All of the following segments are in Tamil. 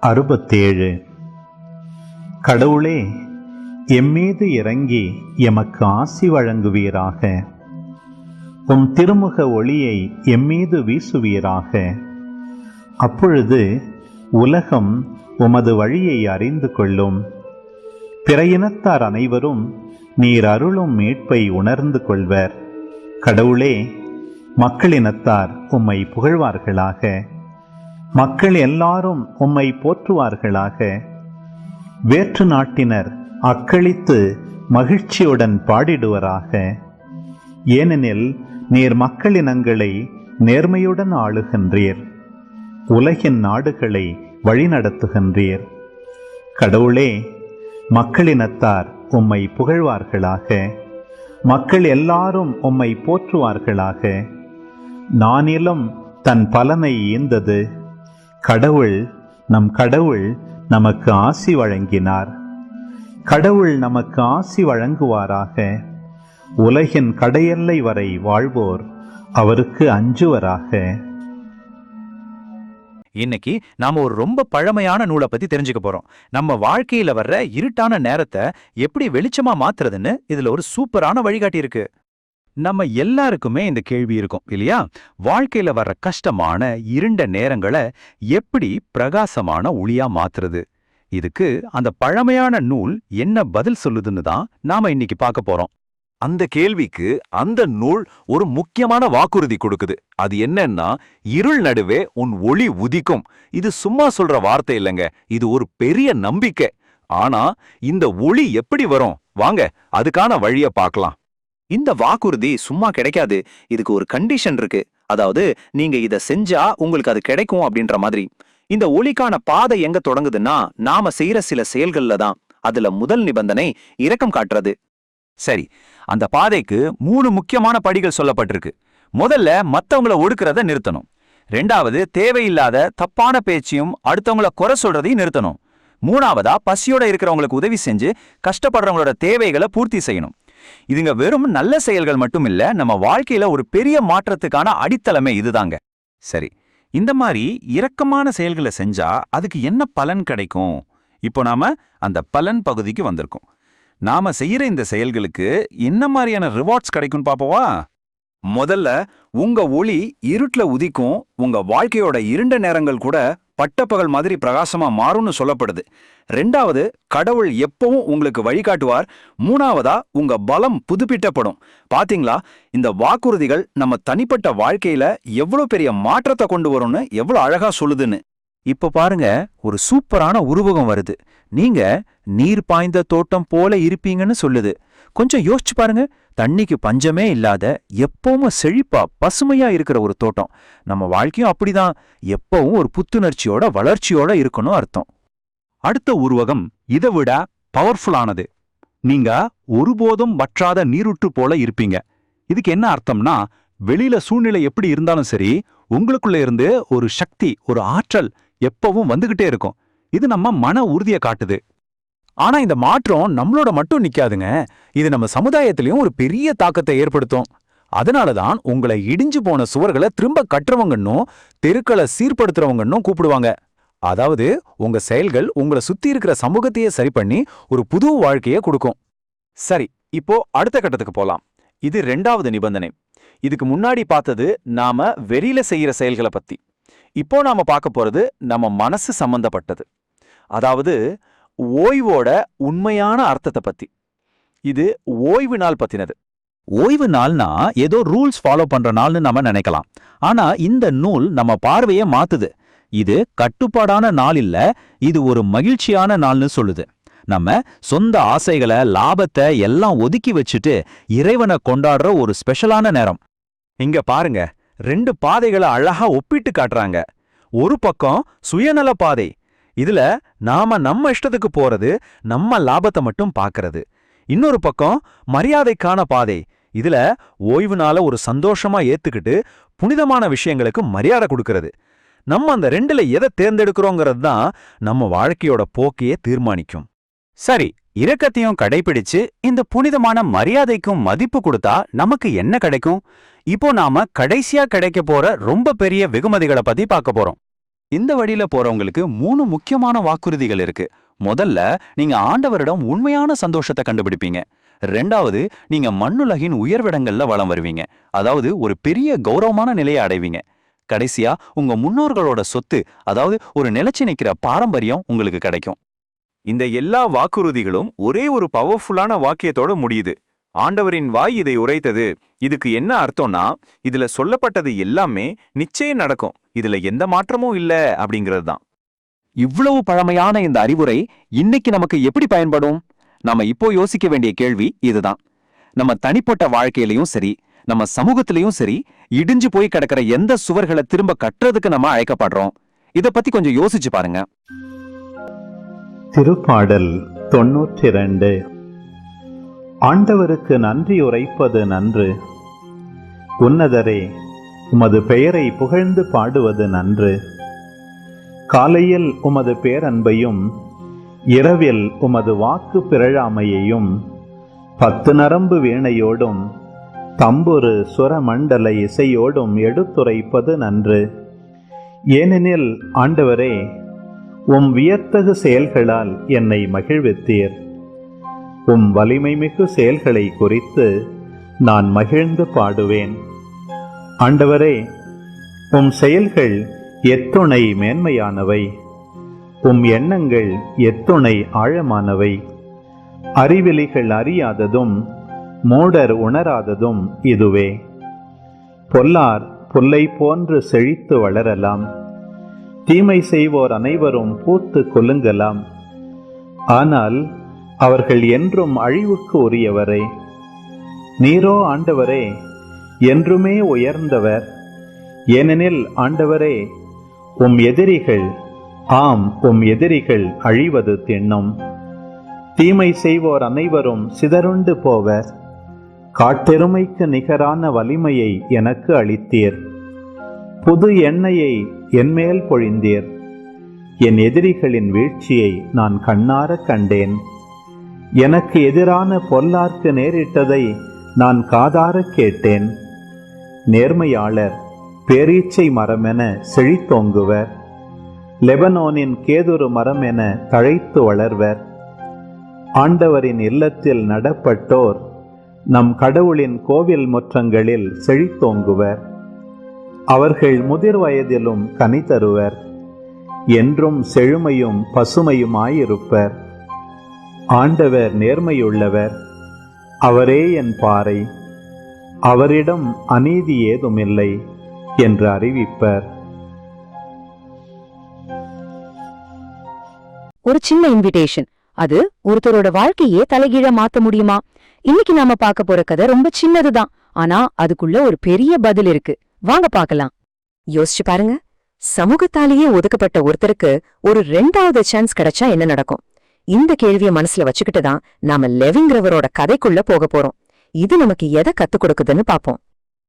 அறுபத்தேழு. கடவுளே எம்மீது இறங்கி எமக்கு ஆசி வழங்குவீராக. உம் திருமுக ஒளியை எம்மீது வீசுவீராக. அப்பொழுது உலகம் உமது வழியை அறிந்து கொள்ளும். பிற இனத்தார் அனைவரும் நீர் அருளும் மீட்பை உணர்ந்து கொள்வர். கடவுளே மக்களினத்தார் உம்மை புகழ்வார்களாக. மக்கள் எல்லாரும் உம்மை போற்றுவார்களாக. வேற்று நாட்டினர் அக்களித்து மகிழ்ச்சியுடன் பாடிடுவராக. ஏனெனில் நீர் மக்களினங்களை நேர்மையுடன் ஆளுகின்றீர். உலகின் நாடுகளை வழிநடத்துகின்றீர். கடவுளே மக்களினத்தார் உம்மை புகழ்வார்களாக. மக்கள் எல்லாரும் உம்மை போற்றுவார்களாக. நானிலும் தன் பலனை ஈந்தது. கடவுள் நம் கடவுள் நமக்கு ஆசி வழங்கினார். கடவுள் நமக்கு ஆசி வழங்குவாராக. உலகின் கடையெல்லை வரை வாழ்வோர் அவருக்கு அஞ்சுவராக. இன்னைக்கு நாம ஒரு ரொம்ப பழமையான நூலை பத்தி தெரிஞ்சுக்க போறோம். நம்ம வாழ்க்கையில வர்ற இருட்டான நேரத்தை எப்படி வெளிச்சமா மாத்துறதுன்னு இதுல ஒரு சூப்பரான வழிகாட்டி இருக்கு. நம்ம எல்லாருக்குமே இந்த கேள்வி இருக்கும் இல்லையா? வாழ்க்கையில வர்ற கஷ்டமான இருண்ட நேரங்களை எப்படி பிரகாசமான ஒளியா மாத்துறது? இதுக்கு அந்த பழமையான நூல் என்ன பதில் சொல்லுதுன்னு தான் நாம இன்னைக்கு பார்க்க போறோம். அந்த கேள்விக்கு அந்த நூல் ஒரு முக்கியமான வாக்குறுதி கொடுக்குது. அது என்னன்னா இருள் நடுவே உன் ஒளி உதிக்கும். இது சும்மா சொல்ற வார்த்தை இல்லைங்க. இது ஒரு பெரிய நம்பிக்கை. ஆனா இந்த ஒளி எப்படி வரும்? வாங்க அதுக்கான வழிய பார்க்கலாம். இந்த வாக்குறுதி சும்மா கிடைக்காது. இதுக்கு ஒரு கண்டிஷன் இருக்கு. அதாவது நீங்க இத செஞ்சா உங்களுக்கு அது கிடைக்கும் அப்படின்ற மாதிரி. இந்த ஒளிக்கான பாதை எங்க தொடங்குதுன்னா நாம செய்யற சில செயல்கள்ல தான். அதுல முதல் நிபந்தனை இரக்கம் காட்டுறது. சரி. அந்த பாதைக்கு மூணு முக்கியமான படிகள் சொல்லப்பட்டிருக்கு. முதல்ல மத்தவங்கள ஒடுக்கிறத நிறுத்தணும். ரெண்டாவது தேவையில்லாத தப்பான பேச்சையும் அடுத்தவங்கள குறை சொல்றதையும் நிறுத்தணும். மூணாவதா பசியோட இருக்கிறவங்களுக்கு உதவி செஞ்சு கஷ்டப்படுறவங்களோட தேவைகளை பூர்த்தி செய்யணும். இதுங்க வெறும் நல்ல செயல்கள் மட்டும் இல்ல நம்ம வாழ்க்கையில ஒரு பெரிய மாற்றத்துக்கான அடித்தளமே இதுதாங்க. சரி இந்த மாதிரி இரக்கமான செயல்களை செஞ்சா அதுக்கு என்ன பலன் கிடைக்கும்? இப்போ நாம அந்த பலன் பகுதிக்கு வந்திருக்கோம். நாம செய்யற இந்த செயல்களுக்கு என்ன மாதிரியான ரிவார்ட்ஸ் கிடைக்கும் பாப்போவா முதல்ல உங்க ஒளி இருட்டில் உதிக்கும் உங்க வாழ்க்கையோட இருண்ட நேரங்கள் கூட பட்டப்பகல் மாதிரி பிரகாசமா மாறும்னு சொல்லப்படுது. ரெண்டாவது கடவுள் எப்பவும் உங்களுக்கு வழிகாட்டுவார். மூணாவதா உங்க பலம் புதுப்பிட்டப்படும் பாத்தீங்களா? இந்த வாக்குறுதிகள் நம்ம தனிப்பட்ட வாழ்க்கையில எவ்வளோ பெரிய மாற்றத்தை கொண்டு வரும்னு எவ்வளோ அழகா சொல்லுதுன்னு. இப்ப பாருங்க ஒரு சூப்பரான உருவகம் வருது. நீங்க நீர் பாய்ந்த தோட்டம் போல இருப்பீங்கன்னு சொல்லுது. கொஞ்சம் யோசிச்சு பாருங்க. தண்ணிக்கு பஞ்சமே இல்லாத எப்பவும் செழிப்பா பசுமையா இருக்கிற ஒரு தோட்டம். நம்ம வாழ்க்கையும் அப்படிதான். எப்பவும் ஒரு புத்துணர்ச்சியோட வளர்ச்சியோட இருக்கணும் அர்த்தம். அடுத்த உருவகம் இதை விட பவர்ஃபுல்லானது நீங்க ஒருபோதும் வற்றாத நீருற்று போல இருப்பீங்க. இதுக்கு என்ன அர்த்தம்னா வெளியில சூழ்நிலை எப்படி இருந்தாலும் சரி உங்களுக்குள்ள இருந்து ஒரு சக்தி ஒரு ஆற்றல் எப்பவும் வந்துகிட்டே இருக்கும். இது நம்ம மன உறுதியை காட்டுது. ஆனா இந்த மாற்றம் நம்மளோட மட்டும் நிக்காதுங்க. இது நம்ம சமுதாயத்திலயும் ஒரு பெரிய தாக்கத்தை ஏற்படுத்தும். அதனால தான் உங்களை இடிஞ்சு போன சுவர்களை திரும்ப கட்டுறவங்கன்னும் தெருக்களை சீர்படுத்துறவங்கன்னும் கூப்பிடுவாங்க. அதாவது உங்க செயல்கள் உங்களை சுத்தி இருக்கிற சமூகத்தையே சரி பண்ணி ஒரு புது வாழ்க்கையை கொடுக்கும். சரி இப்போ அடுத்த கட்டத்துக்கு போலாம். இது ரெண்டாவது நிபந்தனை. இதுக்கு முன்னாடி பார்த்தது நாம வெளியில செய்யற செயல்களை பத்தி. இப்போ நாம பார்க்க போறது நம்ம மனசு சம்பந்தப்பட்டது. அதாவது ஓய்வோட உண்மையான அர்த்தத்தை பத்தி. இது ஓய்வு நாள் பத்தினது. ஓய்வு நாள்னா ஏதோ ரூல்ஸ் ஃபாலோ பண்ற நாள்னு நம்ம நினைக்கலாம். ஆனா இந்த நூல் நம்ம பார்வையை மாத்துது. இது கட்டுப்பாடான நாள் இல்ல இது ஒரு மகிழ்ச்சியான நாள்னு சொல்லுது. நம்ம சொந்த ஆசைகளை லாபத்தை எல்லாம் ஒதுக்கி வச்சுட்டு இறைவனை கொண்டாடுற ஒரு ஸ்பெஷலான நேரம். இங்க பாருங்க ரெண்டு பாதைகளை அழகா ஒப்பிட்டு காட்டுறாங்க. ஒரு பக்கம் சுயநல பாதை இதுல நாம நம்ம இஷ்டத்துக்கு போறது நம்ம லாபத்தை மட்டும் பார்க்கறது இன்னொரு பக்கம் மரியாதைக்கான பாதை. இதுல ஓய்வுனால ஒரு சந்தோஷமா ஏத்துக்கிட்டு புனிதமான விஷயங்களுக்கு மரியாதை கொடுக்கறது. நம்ம அந்த ரெண்டுல எதை தேர்ந்தெடுக்கிறோங்கிறது தான் நம்ம வாழ்க்கையோட போக்கையே தீர்மானிக்கும். சரி இரக்கத்தையும் கடைபிடிச்சு இந்த புனிதமான மரியாதைக்கும் மதிப்பு கொடுத்தா நமக்கு என்ன கிடைக்கும்? இப்போ நாம கடைசியா கிடைக்க போற ரொம்ப பெரிய வெகுமதிகளை பத்தி பார்க்க போறோம். இந்த வழியில போறவங்களுக்கு மூணு முக்கியமான வாக்குறுதிகள் இருக்கு. முதல்ல நீங்க ஆண்டவரிடம் உண்மையான சந்தோஷத்தை கண்டுபிடிப்பீங்க. ரெண்டாவது நீங்க மண்ணுலகின் உயர்விடங்கள்ல வலம் வருவீங்க. அதாவது ஒரு பெரிய கௌரவமான நிலையை அடைவீங்க. கடைசியா உங்க முன்னோர்களோட சொத்து அதாவது ஒரு நிலைச்சு நிக்கிற பாரம்பரியம் உங்களுக்கு கிடைக்கும். இந்த எல்லா வாக்குறுதிகளும் ஒரே ஒரு பவர்ஃபுல்லான வாக்கியத்தோட முடியுது. ஆண்டவரின் வாய் இதை உரைத்தது. இதுக்கு என்ன அர்த்தம்னா இதுல சொல்லப்பட்டது எல்லாமே நிச்சயம் நடக்கும். இதுல எந்த மாற்றமும் இல்ல அப்படிங்கிறது தான் இவ்வளவு பழமையான இந்த அறிவுரை இன்னைக்கு நமக்கு எப்படி பயன்படும்? நாம இப்போ யோசிக்க வேண்டிய கேள்வி இதுதான். நம்ம தனிப்பட்ட வாழ்க்கையிலையும் சரி நம்ம சமூகத்திலையும் சரி இடிஞ்சு போய் கிடக்கிற எந்த சுவர்களை திரும்ப கட்டுறதுக்கு நம்ம அழைக்கப்படுறோம். இத பத்தி கொஞ்சம் யோசிச்சு பாருங்க. திருப்பாடல் தொன்னூற்றி இரண்டு ஆண்டவருக்கு நன்றி உரைப்பது நன்று. உன்னதரே உமது பெயரை புகழ்ந்து பாடுவது நன்று. காலையில் உமது பேரன்பையும் இரவில் உமது வாக்கு பிறழாமையையும் பத்து நரம்பு வீணையோடும் தம்புரு சுரமண்டல இசையோடும் எடுத்துரைப்பது நன்று. ஏனெனில் ஆண்டவரே உம் வியத்தகு செயல்களால் என்னை மகிழ்வித்தீர். உம் வலிமைமிகு செயல்களை குறித்து நான் மகிழ்ந்து பாடுவேன். ஆண்டவரே உம் செயல்கள் எத்துணை மேன்மையானவை. உம் எண்ணங்கள் எத்துணை ஆழமானவை. அறிவிலிகள் அறியாததும் மூடர் உணராததும் இதுவே. பொல்லார் புல்லை போன்று செழித்து வளரலாம். தீமை செய்வோர் அனைவரும் பூத்து கொலுங்கலாம் ஆனால் அவர்கள் என்றும் அழிவுக்கு உரியவரே. நீரோ ஆண்டவரே என்றுமே உயர்ந்தவர். ஏனெனில் ஆண்டவரே உம் எதிரிகள் ஆம் உம் எதிரிகள் அழிவது திண்ணும். தீமை செய்வோர் அனைவரும் சிதறுண்டு போவர். காட்டெருமைக்கு நிகரான வலிமையை எனக்கு அளித்தீர். புது எண்ணெயை என்மேல் பொழிந்தீர். என் எதிரிகளின் வீழ்ச்சியை நான் கண்ணார கண்டேன். எனக்கு எதிரான பொல்லார்க்கு நேரிட்டதை நான் காதார கேட்டேன். நேர்மையாளர் பேரீச்சை மரமென செழித்தோங்குவர். லெபனோனின் கேதுரு என தழைத்து வளர்வர். ஆண்டவரின் இல்லத்தில் நடப்பட்டோர் நம் கடவுளின் கோவில் முற்றங்களில் செழித்தோங்குவர். அவர்கள் முதிர் வயதிலும் கனி தருவர். என்றும் செழுமையும் பசுமையுமாயிருப்பர். ஆண்டவர் நேர்மையுள்ளவர். அவரே என் பாறை. அவரிடம் அநீதி ஏதுமில்லை என்று அறிவிப்பர். ஒரு சின்ன இன்விடேஷன் அது ஒருத்தரோட வாழ்க்கையே தலைகீழ மாத்த முடியுமா? இன்னைக்கு நாம பார்க்க போற கதை ரொம்ப சின்னதுதான். ஆனா அதுக்குள்ள ஒரு பெரிய பதில் இருக்கு. வாங்க பார்க்கலாம். யோசிச்சு பாருங்க. சமூகத்தாலேயே ஒதுக்கப்பட்ட ஒருத்தருக்கு ஒரு ரெண்டாவது சான்ஸ் கிடைச்சா என்ன நடக்கும்? இந்த கேள்வியை மனசுல வச்சுக்கிட்டு தான் நாம லெவிங்கிறவரோட கதைக்குள்ள போக போறோம். இது நமக்கு எதை கத்துக் கொடுக்குதுன்னு பாப்போம்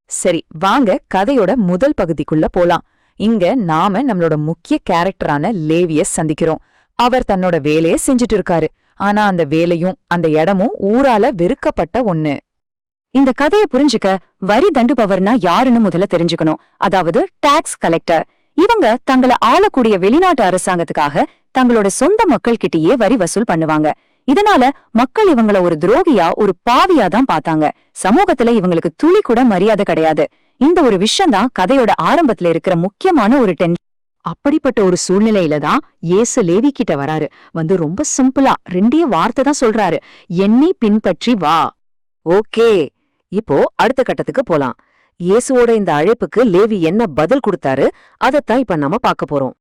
சரி வாங்க கதையோட முதல் பகுதிக்குள்ள போலாம். இங்க நாம நம்மளோட முக்கிய கேரக்டரான லேவிய சந்திக்கிறோம். அவர் தன்னோட வேலைய செஞ்சுட்டு இருக்காரு. ஆனா அந்த வேலையும் அந்த இடமும் ஊரால வெறுக்கப்பட்ட ஒண்ணு. இந்த கதையை புரிஞ்சுக்க வரி தண்டுபவர்னா யாருன்னு முதல்ல தெரிஞ்சுக்கணும். அதாவது டாக்ஸ் கலெக்டர் இவங்க தங்களை ஆளக்கூடிய வெளிநாட்டு அரசாங்கத்துக்காக தங்களோட சொந்த மக்கள் கிட்டேயே வரி வசூல் பண்ணுவாங்க. இதனால மக்கள் இவங்கள ஒரு துரோகியா ஒரு பாவியா தான் பார்த்தாங்க. சமூகத்துல இவங்களுக்கு துளி கூட மரியாதை கிடையாது. இந்த ஒரு விஷயம் தான் கதையோட ஆரம்பத்துல இருக்கிற முக்கியமான ஒரு டென் அப்படிப்பட்ட ஒரு சூழ்நிலையில தான் இயேசு லேவி கிட்ட வராரு. வந்து ரொம்ப சிம்பிளா ரெண்டே வார்த்தை தான் சொல்றாரு. என்னை பின்பற்றி வா. ஓகே. இப்போ அடுத்த கட்டத்துக்கு போலாம். இயேசுவோட இந்த அழைப்புக்கு லேவி என்ன பதில் கொடுத்தாரு அதைத்தான் இப்ப நாம பார்க்க போறோம்.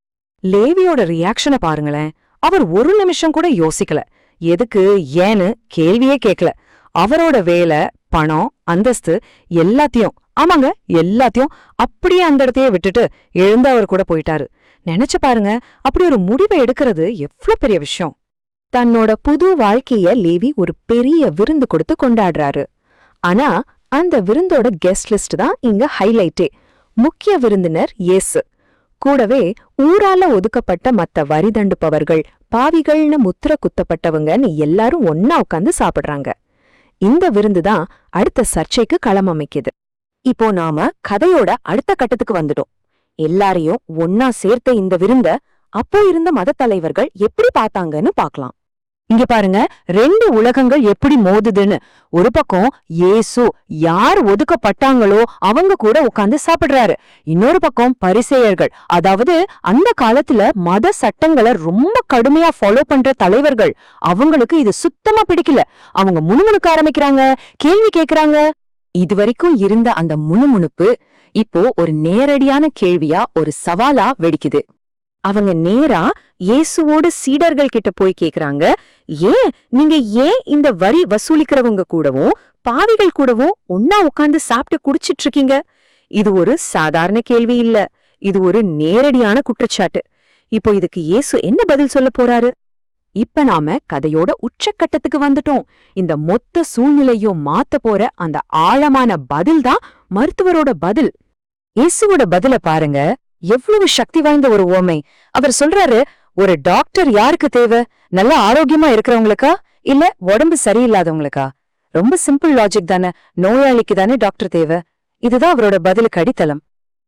லேவியோட ரியாக்ஷனை பாருங்களேன். அவர் ஒரு நிமிஷம் கூட யோசிக்கல. எதுக்கு ஏன்னு கேள்வியே கேட்கல அவரோட வேலை பணம் அந்தஸ்து எல்லாத்தையும் ஆமாங்க எல்லாத்தையும் அப்படியே அந்த இடத்தையே விட்டுட்டு எழுந்து அவர் கூட போயிட்டாரு. நினைச்சு பாருங்க அப்படி ஒரு முடிவை எடுக்கிறது எவ்ளோ பெரிய விஷயம். தன்னோட புது வாழ்க்கைய லேவி ஒரு பெரிய விருந்து கொடுத்து கொண்டாடுறாரு. ஆனா அந்த விருந்தோட கெஸ்ட் லிஸ்ட் தான் இங்க ஹைலைட்டே முக்கிய விருந்தினர் இயேசு. கூடவே ஊரால ஒதுக்கப்பட்ட மத்த வரி தண்டுப்பவர்கள் பாவிகள்னு முத்திர குத்தப்பட்டவங்கன்னு எல்லாரும் ஒன்னா உட்கார்ந்து சாப்பிடுறாங்க. இந்த விருந்து தான் அடுத்த சர்ச்சைக்கு களம் அமைக்குது இப்போ நாம கதையோட அடுத்த கட்டத்துக்கு வந்துட்டோம். எல்லாரையும் ஒன்னா சேர்த்த இந்த விருந்த அப்போ இருந்த மத தலைவர்கள் எப்படி பார்த்தாங்கன்னு பார்க்கலாம். இங்க பாருங்க ரெண்டு உலகங்கள் எப்படி மோதுதுன்னு. ஒரு பக்கம் ஏசு யார் ஒதுக்கப்பட்டாங்களோ அவங்க கூட உட்கார்ந்து சாப்பிடுறாரு. இன்னொரு பக்கம் பரிசேயர்கள். அதாவது அந்த காலத்துல மத சட்டங்களை ரொம்ப கடுமையா ஃபாலோ பண்ற தலைவர்கள். அவங்களுக்கு இது சுத்தமா பிடிக்கல. அவங்க முணுமுணுக்க ஆரம்பிக்கிறாங்க கேள்வி கேக்குறாங்க. இதுவரைக்கும் இருந்த அந்த முணுமுணுப்பு இப்போ ஒரு நேரடியான கேள்வியா ஒரு சவாலா வெடிக்குது. அவங்க நேரா இயேசுவோட சீடர்கள் கிட்ட போய் கேக்குறாங்க ஏன்? நீங்க ஏன் இந்த வரி வசூலிக்கிறவங்க கூடவும் பாவிகள் கூடவும் ஒன்னா உட்கார்ந்து சாப்பிட்டு குடிச்சிட்டு இருக்கீங்க இது ஒரு சாதாரண கேள்வி இல்ல. இது ஒரு நேரடியான குற்றச்சாட்டு. இப்போ இதுக்கு இயேசு என்ன பதில் சொல்ல போறாரு? இப்ப நாம கதையோட உச்சக்கட்டத்துக்கு வந்துட்டோம். இந்த மொத்த சூழ்நிலையும் மாத்த போற அந்த ஆழமான பதில் தான் மருத்துவரோட பதில். இயேசுவோட பதில பாருங்க. எவ்வளவு சக்தி வாய்ந்த ஒரு ஓமை அவர் சொல்றாரு ஒரு டாக்டர் யாருக்கு தேவை? நல்ல ஆரோக்கியமா இருக்கிறவங்களுக்கா? இல்ல உடம்பு சரியில்லாதவங்களுக்கா? ரொம்ப சிம்பிள் லாஜிக் தானே. நோயாளிக்கு தானே டாக்டர் தேவை. இதுதான் அவரோட பதிலுக்கு அடித்தளம்.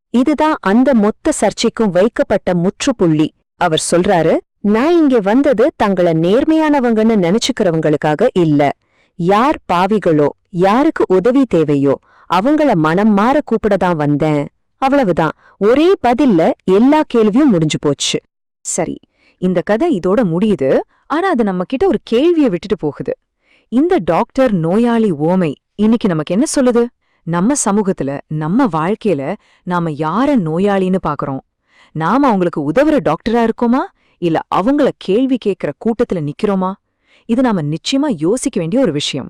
இதுதான் அந்த மொத்த சர்ச்சைக்கும் வைக்கப்பட்ட முற்றுப்புள்ளி. அவர் சொல்றாரு நான் இங்க வந்தது தங்களை நேர்மையானவங்கன்னு நினைச்சுக்கிறவங்களுக்காக இல்ல. யார் பாவிகளோ யாருக்கு உதவி தேவையோ அவங்கள மனம் மாற கூப்பிட தான் வந்தேன். அவ்வளவுதான். ஒரே பதில்ல எல்லா கேள்வியும் முடிஞ்சு போச்சு. சரி இந்த கதை இதோட முடியுது. ஆனா அது நம்ம கிட்ட ஒரு கேள்விய விட்டுட்டு போகுது. இந்த டாக்டர் நோயாளி ஓமை இன்னைக்கு நமக்கு என்ன சொல்லுது? நம்ம சமூகத்துல நம்ம வாழ்க்கையில நாம யார நோயாளின்னு பாக்குறோம்? நாம அவங்களுக்கு உதவுற டாக்டரா இருக்கோமா? இல்ல அவங்கள கேள்வி கேட்கிற கூட்டத்துல நிக்கிறோமா? இது நாம நிச்சயமா யோசிக்க வேண்டிய ஒரு விஷயம்.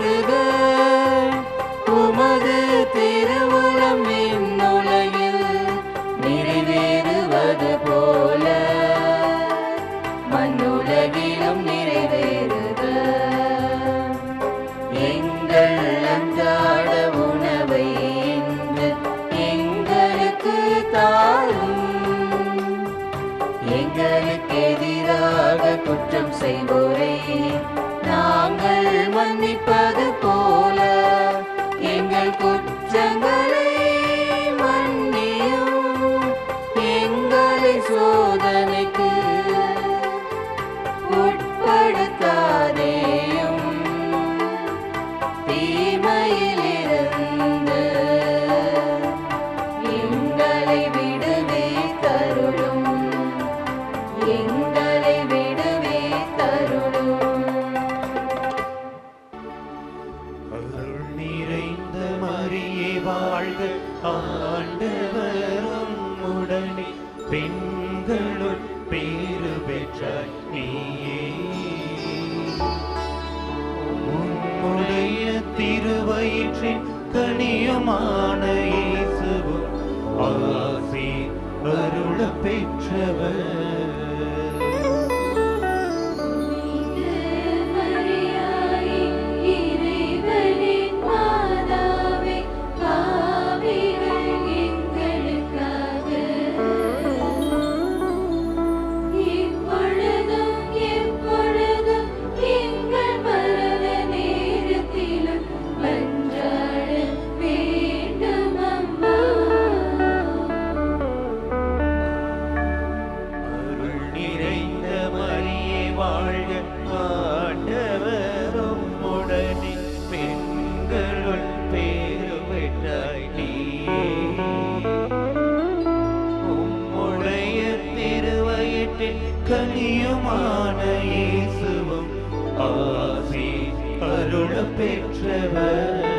derdim கனியுமான இயேசுவும் ஆசி அருள பெற்றவர்.